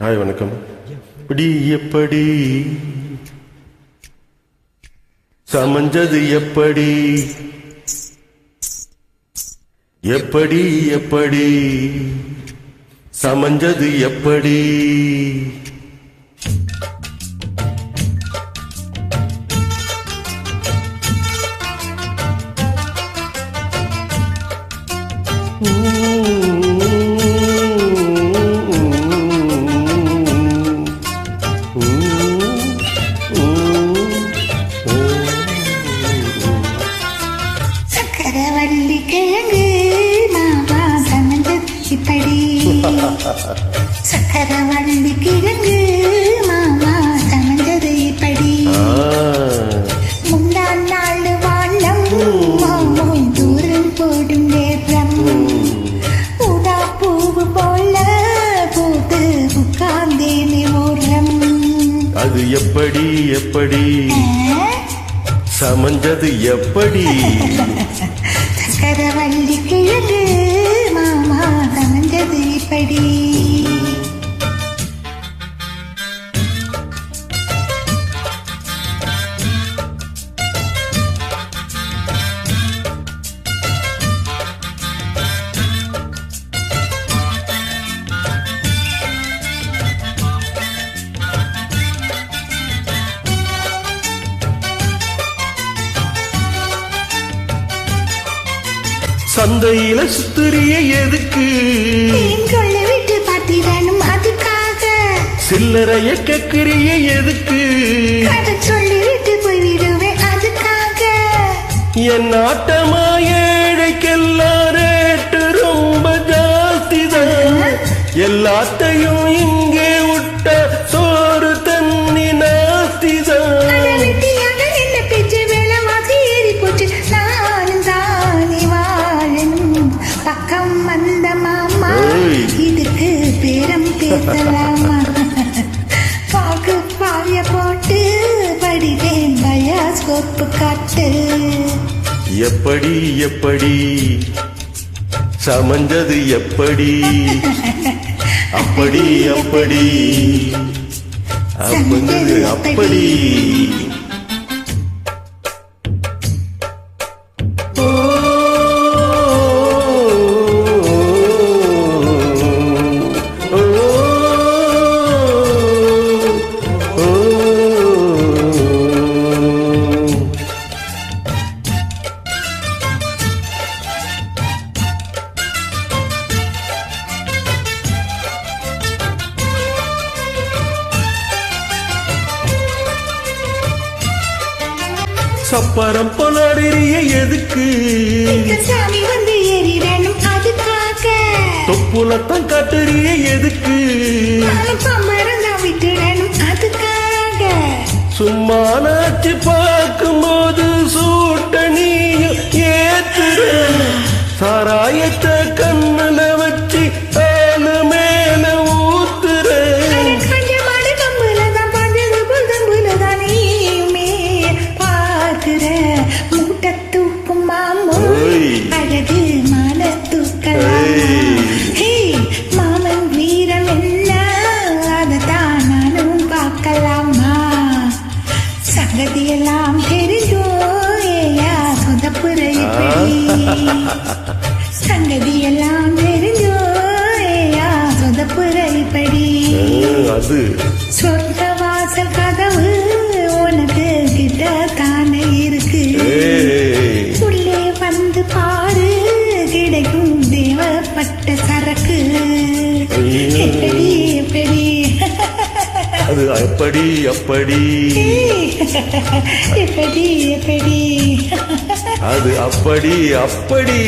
Hi வணக்கம். எப்படி எப்படி? சமஞ்சது எப்படி? எப்படி எப்படி? சமஞ்சது எப்படி? சக்கரவள்ளி இப்படி சக்கரவள்ளி கிழங்கு மாமா சமந்தது இப்படி. முன்னாள் நாள் வாழம் தூரம் போடும் நேரம். ஊதா பூவு போல பூத்து உட்கார்ந்தேனே ஓரம் அது எப்படி எப்படி? சமஞ்சது எப்படி? சக்கரவள்ளி கிழங்கு சந்தையில சுத்துறிய எதுக்கு? விட்டு பார்த்திடணும் அதுக்காக? சில்லறைய கேக்குறிய எதுக்கு? கதை சொல்லி விட்டு போய்விடுவேன் அதுக்காக. என் ஆட்டமா ஏழைக்கெல்லாம் ரேட்டு ரொம்ப ஜாஸ்தி தான். எல்லாத்தையும் பயாஸ்கோப்பு காட்டு எப்படி எப்படி? சமஞ்சது எப்படி? அப்படி அப்படி அப்படி. சப்பரம் பொலாடிறிய எதுக்கு? சாமி வந்து ஏறிடணும் அதுக்காக. தொப்புலத்தான் காட்டுறிய எதுக்கு? சும்மா நாச்சு பார்க்கும்போது இப்படி சங்கதியெல்லாம் தெரிஞ்சோ ம், அது. சொர்க்க வாசல் கதவு உனக்கு கிட்ட தானே இருக்கு. உள்ளே வந்து பாரு கிடைக்கும் தேவப்பட்ட சரக்கு. ஐயோ. அது அப்படி அப்படி. எப்படி எப்படி அது அப்படி அப்படி.